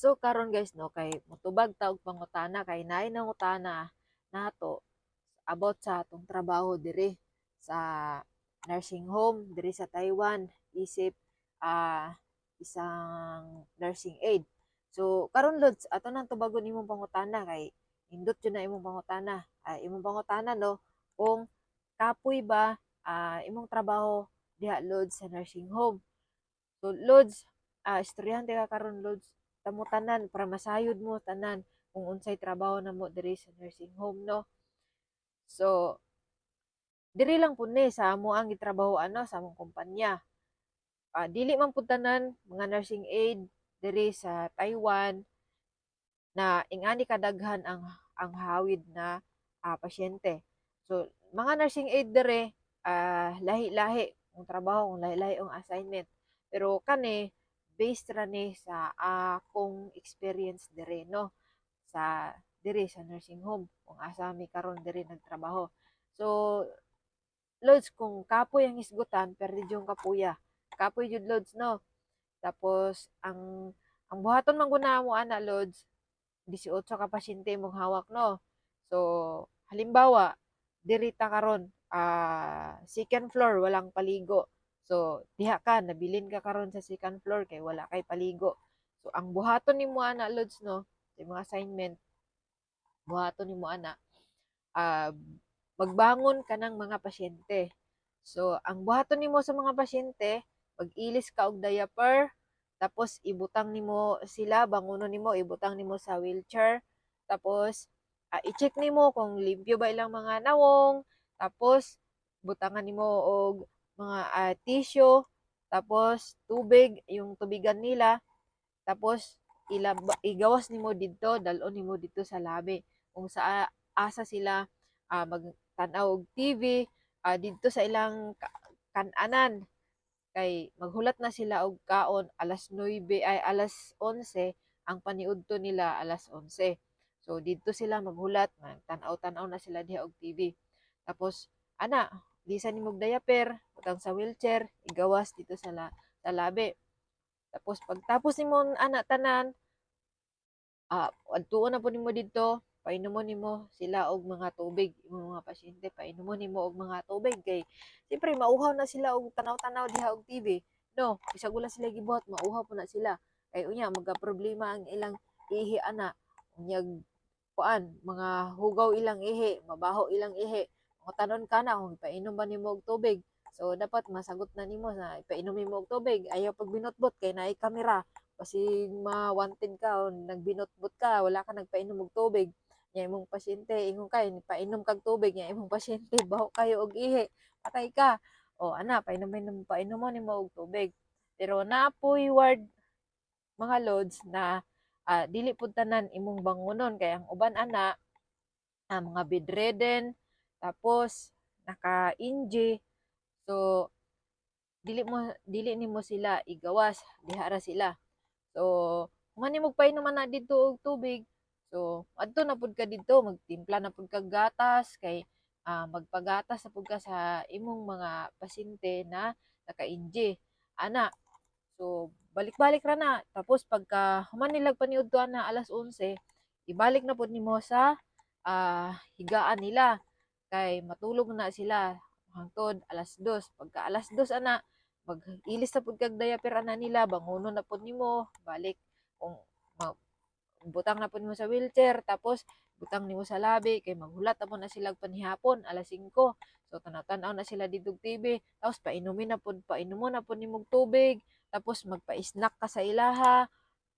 So karon guys no kay motubag ta og pangutana kay naay nangutana nato about sa atong trabaho diri sa nursing home diri sa Taiwan isip ah isang nursing aid. So karon lods ato nang tubagon imong pangutana kay indot jud na imong pangutana. Ah, imong pangutana no kung kapoy ba ah, imong trabaho diha lods sa nursing home. So lods ah istoryahante ka karon lods tamo tanan para masayod mo tanan kung unsay trabaho namo diri sa nursing home no. So diri lang pud ni sa amo ang gitrabaho ano sa among kumpanya. Ah, dili man pud tanan mga nursing aid diri sa Taiwan na ingani kadaghan ang ang hawid na ah, pasyente. So mga nursing aid diri ah, lahi-lahi ang trabaho, kung lahi-lahi ang assignment. Pero kani based ra sa akong experience diri no sa diri sa nursing home kung asa mi karon diri nagtrabaho. So loads kung kapoy ang isgutan perdi yung kapuya. Kapoy jud loads no. Tapos ang ang buhaton man guna mo ana loads 18 ka pasyente mong hawak no. So halimbawa diri ta karon ah second floor walang paligo. So diha ka nabilin ka karon sa second floor kay wala kay paligo. So ang buhaton nimo ana loads no sa mga assignment buhaton nimo ana ah magbangon ka ng mga pasyente. So, ang buhaton nimo sa mga pasyente, mag-ilis ka og diaper, tapos ibutang nimo sila, bangunon nimo, ibutang nimo sa wheelchair, tapos ah, i-check nimo kung limpyo ba ilang mga nawong, tapos butangan nimo og mga ah, tissue, tapos tubig, yung tubigan nila, tapos ilab igawas nimo didto, dalon nimo dito sa labi. Kung sa asa sila ah, magtanaw og TV ah, didto sa ilang ka- kan-anan. Kay maghulat na sila og kaon alas 9 ay alas 11 ang paniudto nila alas 11 so didto sila maghulat magtanaw-tanaw na sila diha og TV tapos ana lisan nimo og diaper butang sa wheelchair igawas dito sa la, sa labi. Tapos pagtapos nimo ana tanan ah adtuon na po nimo didto painomon nimo sila og mga tubig imong mga pasyente painomon nimo og mga tubig kay siyempre mauhaw na sila og tanaw-tanaw diha og TV no bisag wala sila gibuhat mauhaw po na sila. Kay unya magka problema ang ilang ihi ana. Unyag kuan mga hugaw ilang ihi mabaho ilang ihi tanon ka na kung painom ba nimo og tubig? So dapat masagot na nimo na ipainom nimo og tubig. Ayaw pag binotbot kay naay kamera. Kasi ma-wanted ka o nagbinotbot ka wala ka nagpainom og tubig. Nya imong pasyente ingon kay painom kag tubig. Nya imong pasyente baho kayo og ihi. Patay ka. O ana painom mo painom mo nimo og tubig. Pero naapoy ward mga loads na ah, dili pud tanan imong bangunon. Kay ang uban ana ah, mga bedridden tapos naka-inji so dili mo dili nimo sila igawas diha ra sila so ani mo painom na dito og tubig So, adto na pud ka dito, magtimpla na pud kag gatas kay ah, magpagatas na pud ka sa imong mga pasyente na naka-inji. Ana. So, balik-balik ra na. Tapos pagka human nilag paniudto na alas 11, ibalik na pud nimo sa ah, higaan nila kay matulog na sila. Hangtod alas 2. Pagka alas 2 ana, mag-ilis na pud kag diaper ana nila, bangunon na pud nimo, balik kung butang na po nimo sa wheelchair. Tapos butang nimo sa labi. Kay maghulat na na sila panihapon alas 5 so tanaw-tanaw na sila didog TV tapos painumin na po painumo na po nimo tubig. Tapos magpa-snack ka sa ilaha.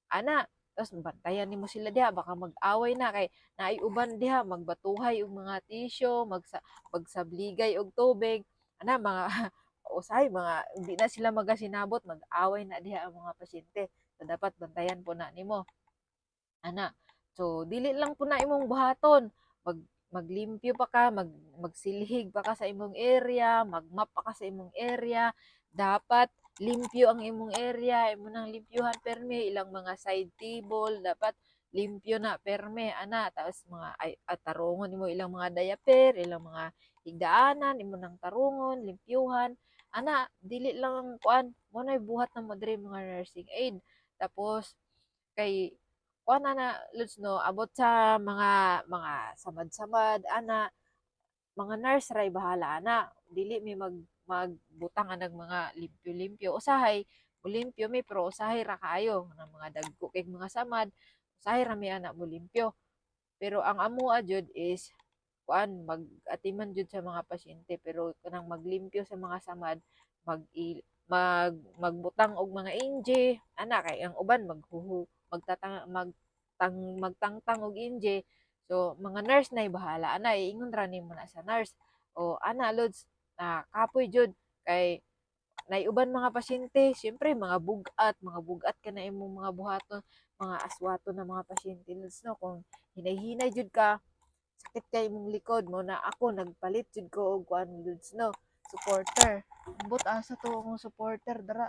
Ana tapos bantayan nimo sila diha baka mag-away na kay naay uban diha magbatuhay og mga tissue magsa magsabligay og tubig. Ana mga usay mga hindi na sila magasinabot mag-away na diha ang mga pasyente. So dapat bantayan po na nimo. Ana so dili lang po na imong buhaton. Mag maglimpyo pa ka mag magsilhig pa ka sa imong area magmap pa ka sa imong area. Dapat limpyo ang imong area imo nang limpyuhan perme ilang mga side table dapat limpyo na perme ana. Tapos mga ay, at tarungon imo ilang mga diaper ilang mga higdaanan imo nang tarungon limpyuhan ana dili lang kuan mo buhat na mo mga nursing aid. Tapos kay kuha na na lods no abot sa mga mga samad-samad ana mga nurse ray bahala na. Dili mi mag magbutang anag mga limpyo-limpyo. Usahay mulimpyo mi pero usahay ra kaayo ng mga dagko kay mga samad. Usahay ra mi ana mo limpyo pero ang amo jud is kuan mag-atiman jud sa mga pasyente pero kanang maglimpyo sa mga samad mag mag magbutang og mga inje ana kay ang uban maghuhu magtatang magtang magtangtang og inje. So mga nurse nay bahala ana iingon ra nimo na sa nurse o ana lods na kapoy jud. Kay nay uban mga pasyente syempre mga bugat mga bugat ka na imong mga buhaton mga aswato na mga pasyente lods no? Kung hinay-hinay jud ka sakit kay imong likod mo na ako nagpalit jud ko og kuan lods no? Supporter. Ambot asa to akong supporter dara.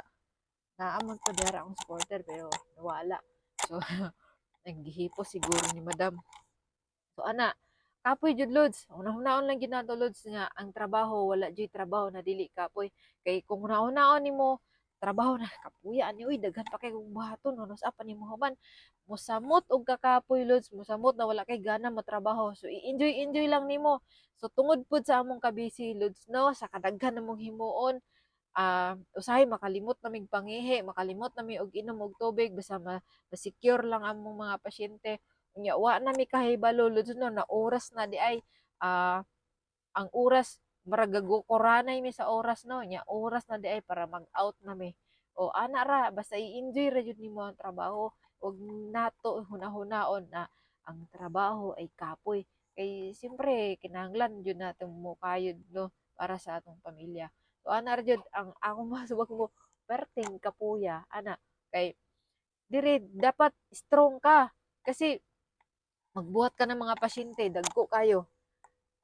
Naamon pa dara akong supporter pero nawala so naghihipo siguro ni madam. So ana kapoy jud lods. Unang-unaon lang ginato lods nga ang trabaho wala jud trabaho na dili kapoy. Kay kung unang-unaon nimo trabaho na kapuya ani uy daghan pa kay kong buhaton unos apa nimo human? Mosamot og kakapoy lods. Mosamot na wala kay gana matrabaho. So i-enjoy enjoy lang nimo. So tungod pud sa among kabisi lods no sa kadaghan namong himuon ah usahay makalimot na mig pangihi makalimot na mi og inom og tubig basta ma, secure lang among mga pasyente. Unya wa na mi kahibalo no na oras na di ay ah ang oras maragago koranay mi sa oras no nya oras na di ay para mag-out na mi. O ana ra basta i-enjoy ra jud nimo ang trabaho. Ug nato hunahunahon na ang trabaho ay kapoy. Kay siyempre kinahanglan jud natong mukayod no para sa atong pamilya so ana jud ang akong masubag mo perting kapuya ana. Kay dire dapat strong ka kasi magbuhat ka ng mga pasyente dagko kayo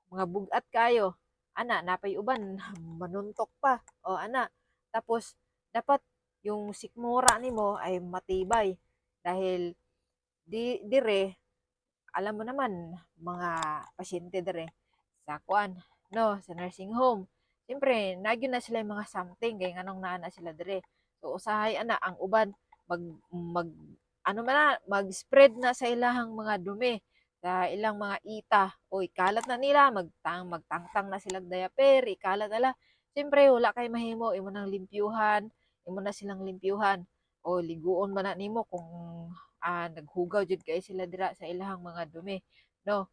mga bugat kayo ana napay uban manuntok pa o ana. Tapos dapat yung sikmura nimo ay matibay dahil di dire alam mo naman mga pasyente dire sa kuan no sa nursing home siyempre nagyo na sila yung mga something kay nganong naa na sila dire. So usahay ana ang uban mag mag ano man na mag-spread na sa ilahang mga dumi sa ilang mga ita. O ikalat na nila magtang magtangtang na silang diaper ikalat nila. Siyempre wala kay mahimo imo nang limpyuhan imo na silang limpyuhan. O liguon man na nimo kung ah, naghugaw jud kay sila dira sa ilahang mga dumi no?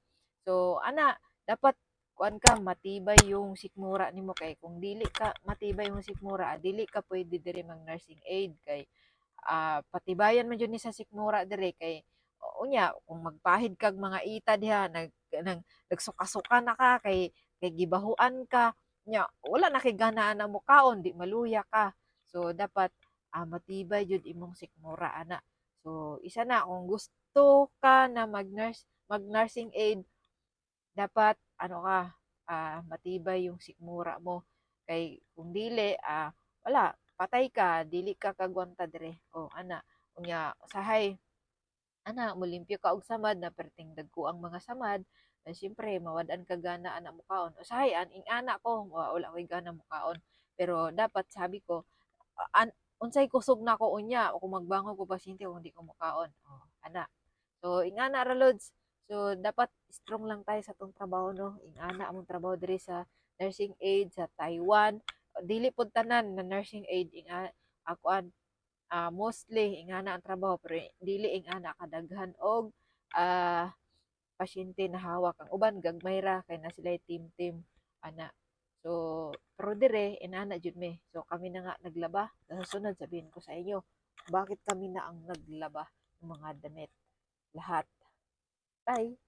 So ana dapat kuan ka matibay yung sikmura nimo. Kay kung dili ka matibay yung sikmura ah, dili ka pwede diri mag nursing aid. Kay ah, patibayan man jud ni sa sikmura diri kay unya kung magpahid kag mga ita diha nag nag nagsuka-suka na ka kay kay gibahuan ka nya wala na kay ganaan na mukaon di maluya ka. So dapat ah, matibay jud imong sikmura ana. So isa na kung gusto ka na mag nurse mag nursing aid dapat ano ka ah, matibay yung sikmura mo. Kay kung dili ah, wala patay ka dili ka kagwanta dire. O ana unya usahay. Ana mulimpyo ka og samad na perting dagko ang mga samad. Na siyempre mawad-an ka gana ana mukaon. Usahay an ing ana ko wa- wala koy gana mukaon. Pero dapat sabi ko an unsay kusog na ko unya o kung magbangon ko pasyente kung di ko mukaon. Oh, ana. So ing ana ra lods so dapat strong lang tayo sa tong trabaho no? Ing ana among trabaho diri sa nursing aid sa Taiwan. Dili pud tanan na nursing aid ing a- ako an ah, mostly ingana ang trabaho pero dili ingana kadaghan og ah, pasyente na hawak ang uban gagmay ra kay na sila team team ana. So pero dire inana jud mi. So kami na nga naglaba. Sa susunod sabihin ko sa inyo bakit kami na ang naglaba ng mga damit? Lahat bye